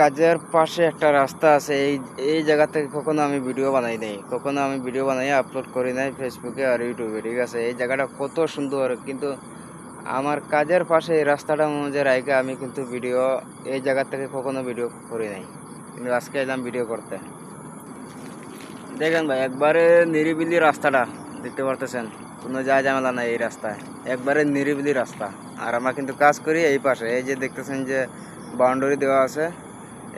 কাজের পাশে একটা রাস্তা আছে। এই এই জায়গা থেকে কখনো আমি ভিডিও বানাই নাই। কখনো আমি ভিডিও বানাই আপলোড করি নাই ফেসবুকে আর ইউটিউবে ঠিক আছে? এই জায়গাটা কত সুন্দর, কিন্তু আমার কাজের পাশে এই রাস্তাটা মধ্যে রাইকে আমি কিন্তু ভিডিও এই জায়গা থেকে কখনো ভিডিও করি নাই। কিন্তু আজকে এলাম ভিডিও করতে। দেখেন ভাই, একবারে নিরিবিলি রাস্তাটা, দেখতে পারতেছেন? কোনো যা ঝামেলা নাই এই রাস্তায়। একবারে নিরিবিলি রাস্তা। আর আমরা কিন্তু কাজ করি এই পাশে। এই যে দেখতেছেন যে বাউন্ডারি দেওয়া আছে।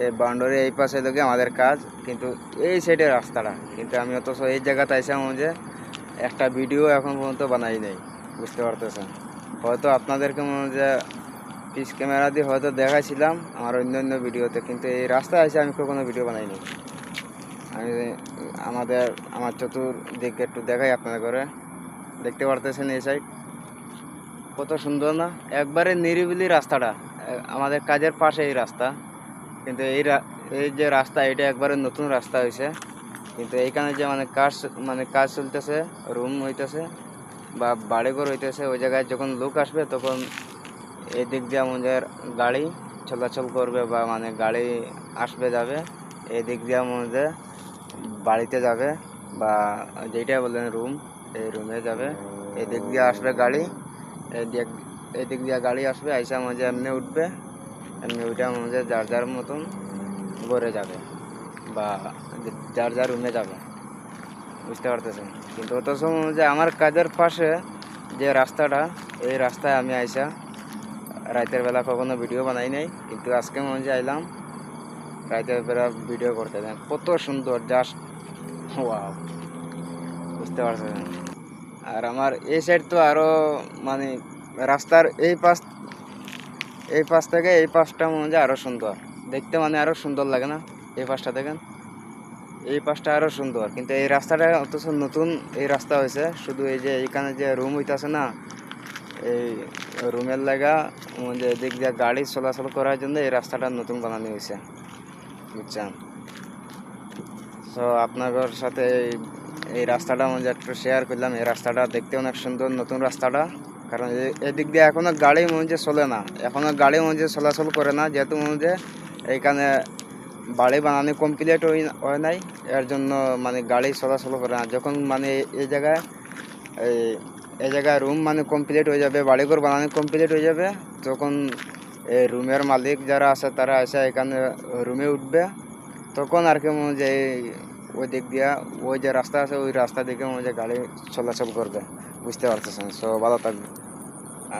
এই বাউন্ডারি এই পাশে লোকে আমাদের কাজ, কিন্তু এই সাইডে রাস্তাটা। কিন্তু আমি অথচ এই জায়গাতে আইসাম যে একটা ভিডিও এখন পর্যন্ত বানাই নাই, বুঝতে পারতেছেন? হয়তো আপনাদেরকে মনে যে পিস ক্যামেরা দিয়ে হয়তো দেখাইছিলাম আমার অন্য অন্য ভিডিওতে কিন্তু এই রাস্তায় এসে আমি কখনো ভিডিও বানাইনি আমি আমাদের, আমার চতুর্দিকে একটু দেখাই আপনাদের করে দেখতে পারতেছেন এই সাইড কত সুন্দর না? একবারে নিরিবিলি রাস্তাটা। আমাদের কাজের পাশে এই রাস্তা। কিন্তু এই এই যে রাস্তা, এটা একবারে নতুন রাস্তা হয়েছে কিন্তু এইখানে যে মানে কাজ মানে কাজ চলতেছে, রুম হইতেছে বা বাড়িঘর হইতেছে, ওই জায়গায় যখন লোক আসবে তখন এই দিক দিয়ে আমাদের গাড়ি চলাচল করবে বা মানে গাড়ি আসবে, যাবে। এই দিক দিয়ে আমাদের বাড়িতে যাবে বা যেটা বললেন রুম, এই রুমে যাবে। এই দিক দিয়ে আসবে গাড়ি এই দিক এই দিক দিয়ে গাড়ি আসবে, আইসা মাঝে এমনি উঠবে। এমনি উঠে মাঝে যার যার মতন ঘরে যাবে বা যার যার রুমে যাবে। বুঝতে পারতেছেন? কিন্তু সময় যে আমার কাজের পাশে যে রাস্তাটা এই রাস্তায় আমি আইসা রাতের বেলা কখনো ভিডিও বানাই নাই, কিন্তু আজকে মনে যে আইলাম রাতের বেলা ভিডিও করতে। দেন কত সুন্দর জাস্ট ওয়াও বুঝতে পারছেন? আর আমার এই সাইড তো আরও মানে রাস্তার এই পাশ এই পাশ থেকে এই পাশটা মনে হয় আরও সুন্দর। দেখতে মানে আরও সুন্দর লাগে না? এই পাশটা দেখেন। এই পাশটা আরও সুন্দর। কিন্তু এই রাস্তাটা অথচ নতুন এই রাস্তা হয়েছে। শুধু এই যে এইখানে যে রুম হইতাছে না, এই রুমের লাগা যে এদিক দিয়ে গাড়ি চলাচল করার জন্য এই রাস্তাটা নতুন বানানো হয়েছে। বুঝছেন? তো আপনাদের সাথে এই- রাস্তাটা মধ্যে একটু শেয়ার করলাম। এই রাস্তাটা দেখতে অনেক সুন্দর, নতুন রাস্তাটা। কারণ এদিক দিয়ে এখনও গাড়ি মধ্যে চলে না। এখনও গাড়ি মধ্যে চলাচল করে না, যেহেতু মধ্যে এইখানে বাড়ি বানানো কমপ্লিট হয় নাই, এর জন্য মানে গাড়ি চলাচল করে না। যখন মানে এই- জায়গায় এই এই জায়গায় রুম মানে কমপ্লিট হয়ে যাবে, বাড়িঘর বানানো কমপ্লিট হয়ে যাবে, তখন এই রুমের মালিক যারা আছে, তারা এসে এখানে রুমে উঠবে। তখন আর কি মনে যে ওই দিক দিয়া, ওই যে রাস্তা আছে, ওই রাস্তা দিকে মনে যে গাড়ি চলাচল করবে। বুঝতে পারতেছেন। সো ভালো থাকবে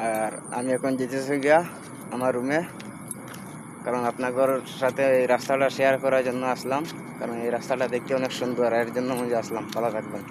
আর আমি এখন যেতেছি গিয়া আমার রুমে কারণ আপনার সাথে এই রাস্তাটা শেয়ার করার জন্য আসলাম। কারণ এই রাস্তাটা দেখতে অনেক সুন্দর, এর জন্য মজা আসলাম। ভালো থাকবেন।